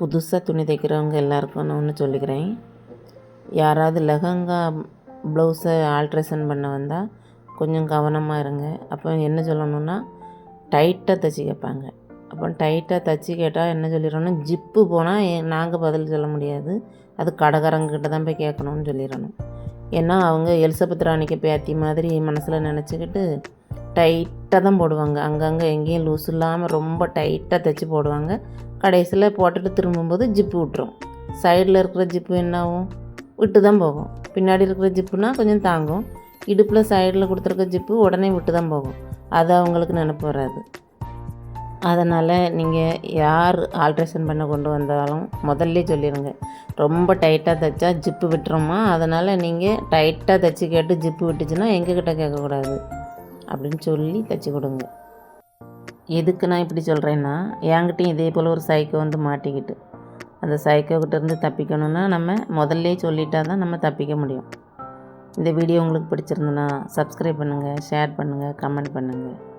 புதுசாக துணி தைக்கிறவங்க எல்லாருக்கும் நான் ஒன்று சொல்லிக்கிறேன். யாராவது லெஹங்கா ப்ளவுஸை ஆல்ட்ரேஷன் பண்ண வந்தால் கொஞ்சம் கவனமாக இருங்க. அப்போ என்ன சொல்லணும்னா டைட்டாக தைச்சி கேட்பாங்க. அப்போ டைட்டாக தைச்சி கேட்டால் என்ன சொல்லிடணும்? ஜிப்பு போனால் நாங்கள் பதில் சொல்ல முடியாது. அது கடைக்காரங்கிட்ட தான் போய் கேட்கணும்னு சொல்லிடணும். ஏன்னா அவங்க எலிசபெத் ராணிக்கு பேத்தி மாதிரி மனசில் நினச்சிக்கிட்டு டைட்டாக தான் போடுவாங்க. அங்கங்கே எங்கேயும் லூஸ் இல்லாமல் ரொம்ப டைட்டாக தைச்சி போடுவாங்க. கடைசியில் போட்டுட்டு திரும்பும்போது ஜிப்பு விட்டுரும். சைடில் இருக்கிற ஜிப்பு என்னாகும்? விட்டு தான் போகும். பின்னாடி இருக்கிற ஜிப்புனா கொஞ்சம் தாங்கும். இடுப்பில் சைடில் கொடுத்துருக்க ஜிப்பு உடனே விட்டு தான் போகும். அது அவங்களுக்கு நினப்பு வராது. அதனால் நீங்கள் யார் ஆல்ட்ரேஷன் பண்ண கொண்டு வந்தாலும் முதல்ல சொல்லிடுங்க ரொம்ப டைட்டாக தைச்சா ஜிப்பு விட்டுருமா? அதனால் நீங்கள் டைட்டாக தைச்சி கேட்டு ஜிப்பு விட்டுச்சுன்னா எங்ககிட்ட கேட்கக்கூடாது. அப்படின்னு சொல்லி தைச்சி கொடுங்க. எதுக்கு நான் இப்படி சொல்கிறேன்னா என்கிட்டையும் இதே போல் ஒரு சைக்கோ வந்து மாட்டிக்கிட்டு அந்த சைக்கோக்கிட்ட இருந்து தப்பிக்கணும்னா நம்ம முதல்ல சொல்லிட்டா தான் நம்ம தப்பிக்க முடியும். இந்த வீடியோ உங்களுக்கு பிடிச்சிருந்துன்னா சப்ஸ்கிரைப் பண்ணுங்கள் ஷேர் பண்ணுங்கள் கமெண்ட் பண்ணுங்கள்